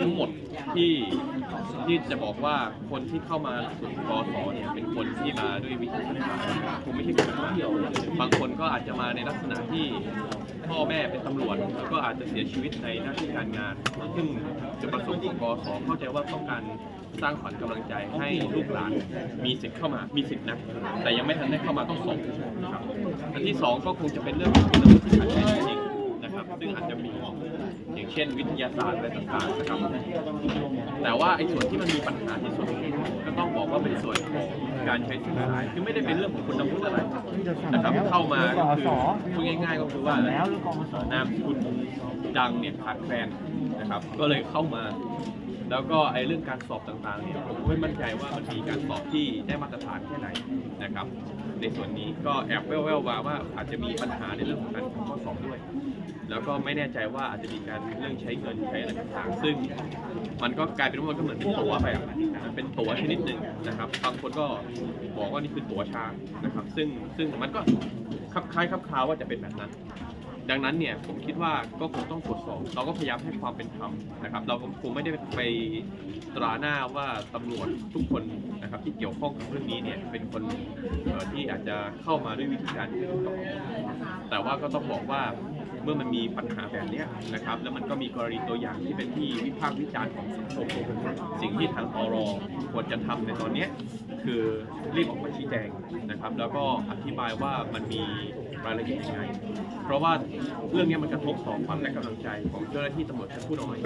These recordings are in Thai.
ทั้งหมดที่ที่จะบอกว่าคนที่เข้ามาสู่กสเนี่ยเป็นคนที่มาด้วยวิธีการคงไม่ใช่คนท่องเที่ยวบางคนก็อาจจะมาในลักษณะที่พ่อแม่เป็นตำรวจแล้วก็อาจจะเสียชีวิตในหน้าที่การงาน ซึ่งจุดประสงค์ของกสเข้าใจว่าต้องการสร้างขวัญกำลังใจให้ลูกหลานมีสิทธิ์เข้ามามีสิทธิ์นะแต่ยังไม่ทันได้เข้ามาต้องส่งนะครับอันที่สองก็คงจะเป็นเรื่องของคุณวุฒิการใช้จริงน ซึ่งอาจจะมีอย่างเช่นวิทยาศาสตร์อะไรต่างๆนะครับ แต่ว่าไอ้ส่วนที่มันมีปัญหาที่สุดก็ต้องบอกว่าเป็นส่วนของการใช้สื่อสารคือไม่ได้เป็นเรื่องของคุณวุฒิอะไรนะครับเข้ามาก็คือพูดง่าย ๆ ก็คือว่าแล้วหรือกองสนามสกุลดังเนี่ยขาดแคลน นะครับ ก็เลยเข้ามา แล้วก็ไอ้เรื่องการสอบต่างๆเนี่ยผมไม่มั่นใจว่ามันมีการสอบที่ได้มาตรฐานแค่ไหนนะครับ ในส่วนนี้ก็แอบแว่วๆมาว่าอาจจะมีปัญหาในเรื่องของการทำข้อสอบด้วย แล้วก็ไม่แน่ใจว่าอาจจะมีการเรื่องใช้เงินใช้อะไรต่างๆซึ่ง มันก็กลายเป็นว่ามันก็เหมือนเป็นตั๋วไปอะมันเป็นตั๋วชนิดหนึ่งนะครับบางคนก็บอกว่านี่คือตั๋วช้างนะครับ ซึ่งซึ่งมันก็คลับคล้ายคลับคลาว่าจะเป็นแบบนั้น ดังนั้นเนี่ยผมคิดว่าก็คงต้องตรวจสอบเราก็พยายามให้ความเป็นธรรมนะครับ เราคงไม่ได้ไปตราหน้าว่าตำรวจทุกคนนะครับที่เกี่ยวข้องกับเรื่องนี้เนี่ยเป็นคนที่อาจจะเข้ามาด้วยวิธีการที่ไม่ถูกต้องแต่ว่าก็ต้องบอกว่าเมื่อมันมีปัญหาแบบนี้นะครับ แล้วมันก็มีกรณีตัวอย่างที่เป็นที่วิพากษ์วิจารณ์ของสังคมสิ่งที่ทางอรควรจะทำในตอนนี้ คือรีบออกมาชี้แจงนะครับ แล้วก็อธิบายว่ามันมีรายละเอียดยังไง เพราะว่าเรื่องนี้มันกระทบต่อขวัญและกำลังใจของเจ้าหน้าที่ตำรวจชั้นผู้น้อย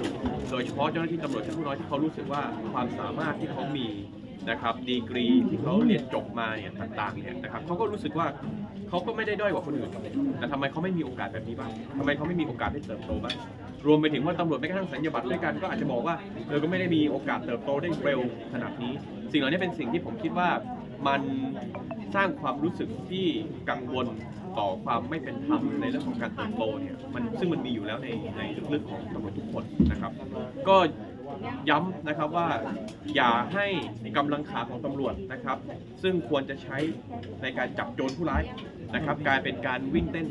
โดยเฉพาะเจ้าหน้าที่ตำรวจชั้นผู้น้อยที่เขารู้สึกว่าความสามารถที่เขามีนะครับดีกรีที่เขาเรียนจบมาเนี่ยต่างๆเนี่ยนะครับเขาก็รู้สึกว่าเขาก็ไม่ได้ด้อยกว่าคนอื่น แต่ทำไมเขาไม่มีโอกาสแบบนี้บ้างทำไมเขาไม่มีโอกาสได้เติบโตบ้าง รวมไปถึงว่าตำรวจแม้กระทั่งสัญญาบัตรด้วยกันก็อาจจะบอกว่าเออก็ไม่ได้มีโอกาสเติบโตได้เร็วขนาดนี้ สิ่งเหล่านี้เป็นสิ่งที่ผมคิดว่ามันสร้างความรู้สึกที่กังวลต่อความไม่เป็นธรรมในเรื่องของการเติบโตเนี่ยมันซึ่งมันมีอยู่แล้วในในลึกๆของตำรวจทุกคนนะครับ ก็ย้ำนะครับว่าอย่าให้กำลังขาของตำรวจนะครับ ซึ่งควรจะใช้ในการจับโจรผู้ร้าย นะครับกลายเป็นการวิ่งเต้น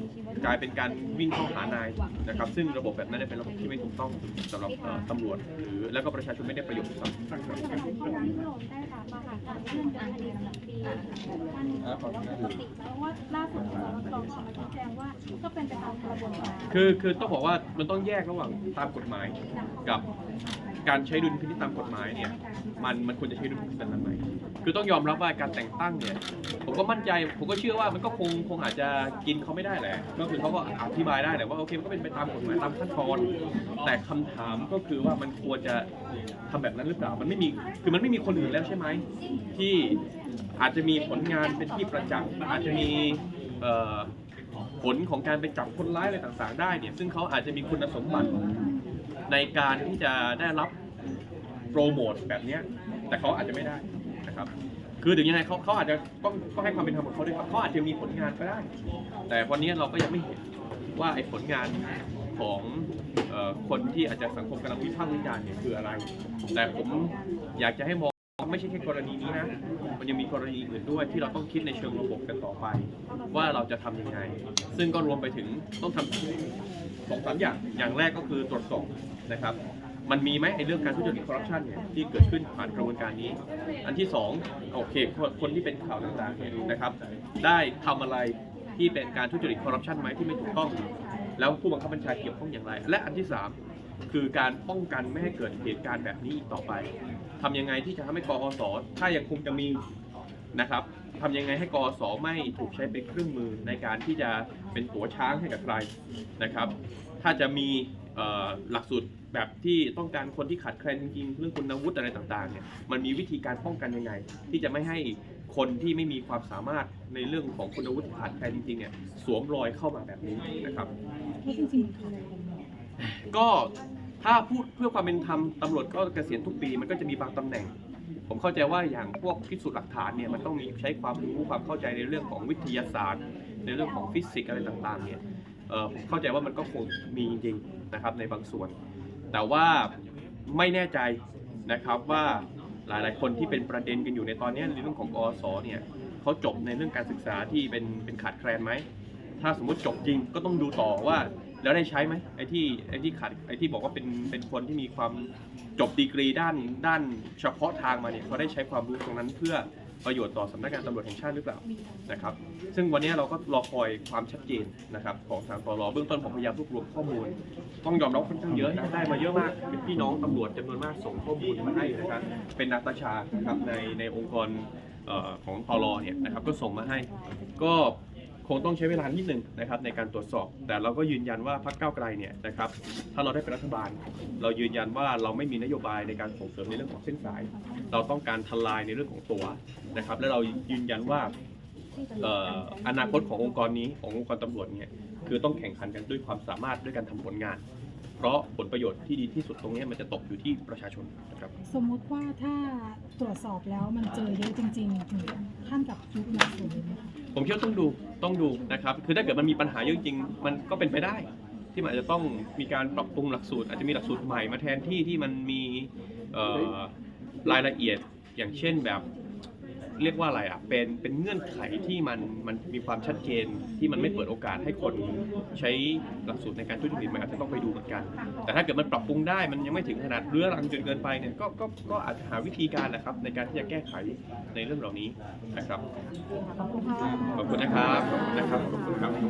กลายเป็นการวิ่งเข้าหานายนะครับซึ่งระบบแบบนั้นเนี่ยเป็นระบบที่ไม่ถูกต้องสำหรับเอ่อตำรวจ หรือแล้วก็ประชาชนไม่ได้ประโยชน์ครับคนที่ยุโรปได้รับมาค่ะการยื่นเดินคดีสำหรับปีท่านปกติแล้วว่าล่าสุดสรกออกมาชี้แจงว่าก็เป็นไปตามกระบวนการคือคือต้องบอกว่ามันต้องแยกระหว่างตามกฎหมายกับ การใช้ดุลพินิจตามกฎหมายเนี่ยมันมันควรจะใช้ดุลพินิจแบบไหนคือต้องยอมรับว่าการแต่งตั้งเนี่ยผมก็มั่นใจผมก็เชื่อว่ามันก็คงคงอาจจะกินเขาไม่ได้แหละก็คือเขาก็อธิบายได้แหละว่าโอเคมันก็เป็นไปตามกฎหมายตามขั้นตอน แต่คำถามก็คือว่ามันควรจะทำแบบนั้นหรือเปล่ามันไม่มีคือมันไม่มีคนอื่นแล้วใช่ไหมที่อาจจะมีผลงานเป็นที่ประจักษ์อาจจะมีผลของการไปจับคนร้ายอะไรต่างๆ ได้เนี่ยซึ่งเขาอาจจะมีคุณสมบัติ ในการที่จะได้รับโปรโมทแบบเนี้ยแต่เขาอาจจะไม่ได้นะครับ คือถึงยังไงเขาเขาอาจจะต้องก็ให้ความเป็นธรรมกับเขาด้วยครับเขาอาจจะมีผลงานก็ได้ แต่วันนี้เราก็ยังไม่เห็นว่าไอ้ผลงานของเอ่อคนที่อาจจะสังคมกำลังวิพากษ์วิจารณ์เนี่ยคืออะไร แต่ผมอยากจะให้มองไม่ใช่แค่กรณีนี้นะ มันยังมีกรณีอื่นด้วยที่เราต้องคิดในเชิงระบบกันต่อไป ว่าเราจะทำยังไง ซึ่งก็รวมไปถึงต้องทำสองสามอย่าง อย่างแรกก็คือตรวจสอบ นะครับ มันมีไหมไอ้เรื่องการทุจริตคอร์รัปชันเนี่ยที่เกิดขึ้นผ่านกระบวนการนี้ อันที่สองโอเคคนที่เป็นข่าวต่างๆเนี่ยนะครับ ได้ทำอะไรที่เป็นการทุจริตคอร์รัปชันไหมที่ไม่ถูกต้อง แล้วผู้บังคับบัญชาเกี่ยวข้องอย่างไร และอันที่สามคือการป้องกันไม่ให้เกิดเหตุการณ์แบบนี้อีกต่อไปทำยังไงที่จะทำให้กอสถ้ายังคงจะมีนะครับทำยังไงให้กอสไม่ถูกใช้เป็นเครื่องมือในการที่จะเป็นตัวช้างให้กับใครนะครับ ถ้าจะมีเอ่อหลักสูตรแบบที่ต้องการคนที่ขาดแคลนจริงๆเรื่องคุณวุฒิอะไรต่างๆเนี่ยมันมีวิธีการป้องกันยังไง ที่จะไม่ให้คนที่ไม่มีความสามารถในเรื่องของคุณวุฒิขาดแคลนจริงๆเนี่ยสวมรอยเข้ามาแบบนี้นะครับก็ถ้าพูดเพื่อความเป็นธรรมตำรวจก็เกษียณทุกปีมันก็จะมีบางตำแหน่ง ผมเข้าใจว่าอย่างพวกพิสูจน์หลักฐานเนี่ยมันต้องมีใช้ความรู้ความเข้าใจในเรื่องของวิทยาศาสตร์ ในเรื่องของฟิสิกส์อะไรต่างๆเนี่ยเอ่อ ผมเข้าใจว่ามันก็คงมีจริงๆนะครับในบางส่วน แต่ว่าไม่แน่ใจนะครับว่าหลายๆ คนที่เป็นประเด็นกันอยู่ในตอนนี้ในเรื่องของอสเนี่ยเขาจบในเรื่องการศึกษาที่เป็นเป็นขาดแคลนไหม ถ้าสมมติจบจริงก็ต้องดูต่อว่าแล้วได้ใช้ไหมไอ้ที่ไอ้ที่ขาดไอ้ที่บอกว่าเป็นเป็นคนที่มีความจบดีกรีด้านด้านเฉพาะทางมาเนี่ยเขาได้ใช้ความรู้ตรงนั้นเพื่อ ประโยชน์ต่อสำนักงานตำรวจแห่งชาติหรือเปล่านะครับ ซึ่งวันนี้เราก็รอคอยความชัดเจนนะครับของทางตรเบื้องต้นผมพยายามรวบรวมข้อมูล ต้องยอมรับค่อนข้างเยอะนะได้มาเยอะมากเป็นพี่น้องตำรวจจำนวนมากส่งข้อมูลมาให้นะครับเป็นนักประชานะครับในในองค์กรเอ่อของตรเนี่ยนะครับก็ส่งมาให้ก็ คงต้องใช้เวลานิดหนึ่งนะครับในการตรวจสอบ แต่เราก็ยืนยันว่าพรรคก้าวไกลเนี่ยนะครับถ้าเราได้เป็นรัฐบาล เรายืนยันว่าเราไม่มีนโยบายในการส่งเสริมในเรื่องของเส้นสาย เราต้องการทลายในเรื่องของตัวนะครับและเรายืนยันว่าอนาคตขององค์กรนี้ขององค์กรตำรวจเนี่ยคือต้องแข่งขันกันด้วยความสามารถด้วยการทำผลงาน เพราะผลประโยชน์ที่ดีที่สุดตรงนี้มันจะตกอยู่ที่ประชาชนนะครับสมมุติว่าถ้าตรวจสอบแล้วมันเจอเยอะจริง ๆ ถึงขั้นกับยุคหนักสูตรเลยไหมคะ ผมคิดว่าต้องดูต้องดูนะครับ คือถ้าเกิดมันมีปัญหาเยอะจริงๆมันก็เป็นไปได้ ที่มันอาจจะต้องมีการปรับปรุงหลักสูตร อาจจะมีหลักสูตรใหม่มาแทนที่ที่มันมีเอ่อรายละเอียดอย่างเช่นแบบ เรียกว่าอะไรอะเป็นเป็นเงื่อนไขที่มันมันมีความชัดเจนที่มันไม่เปิดโอกาสให้คนใช้หลักสูตรในการทุจริตมันอาจจะต้องไปดูเหมือนกัน แต่ถ้าเกิดมันปรับปรุงได้มันยังไม่ถึงขนาดเรื้อรังจนเกินไปเนี่ยก็ก็ก็อาจจะหาวิธีการนะครับในการที่จะแก้ไขในเรื่องเหล่านี้นะครับขอบคุณค่ะขอบคุณนะครับขอบคุณนะครับขอบคุณครับ